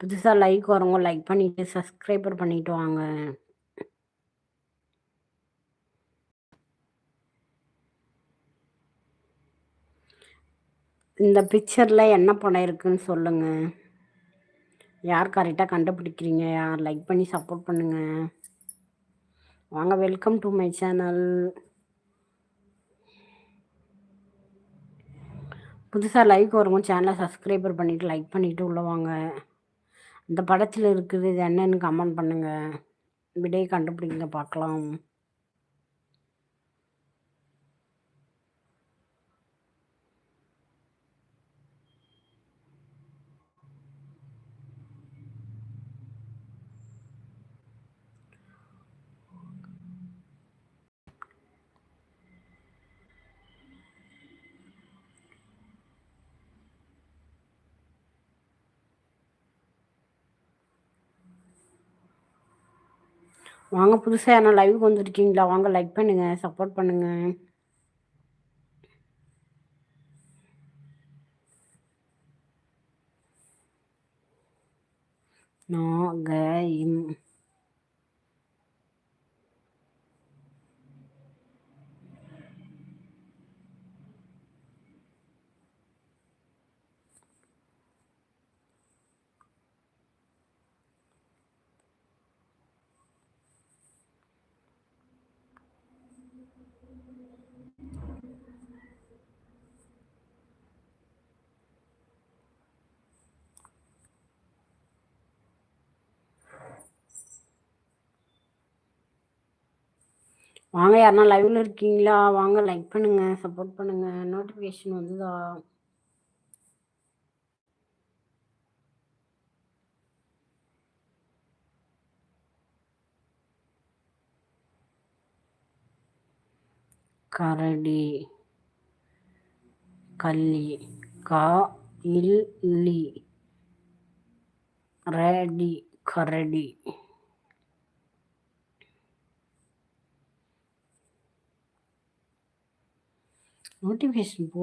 புதுசாக லைக் வரவங்க லைக் பண்ணிவிட்டு சப்ஸ்கிரைபர் பண்ணிவிட்டு வாங்க. இந்த பிக்சரில் என்ன படம் இருக்குன்னு சொல்லுங்கள் யார் கரெக்டாக கண்டுபிடிக்கிறீங்க? யார் லைக் பண்ணி சப்போர்ட் பண்ணுங்கள் வாங்க வெல்கம் டு மை சேனல் புதுசாக லைக் வருவோம் சேனலை சப்ஸ்கிரைபர் பண்ணிவிட்டு லைக் பண்ணிவிட்டு உள்ளே வாங்க. இந்த படத்தில் இருக்குது என்னன்னு கமெண்ட் பண்ணுங்கள் விடையை கண்டுபிடிங்க பார்க்கலாம். வாங்க புதுசாக என்ன லைவுக்கு வந்துருக்கீங்களா? வாங்க லைக் பண்ணுங்கள் சப்போர்ட் பண்ணுங்கள் நாகயம் வாங்க யாருன்னா லைவ்ல இருக்கீங்களா? வாங்க லைக் பண்ணுங்க சப்போர்ட் பண்ணுங்க. நோட்டிஃபிகேஷன் வந்துதா? கரடி கல்லி கா இல்லி ரேடி கரடி. நோட்டிஃபிகேஷன் போ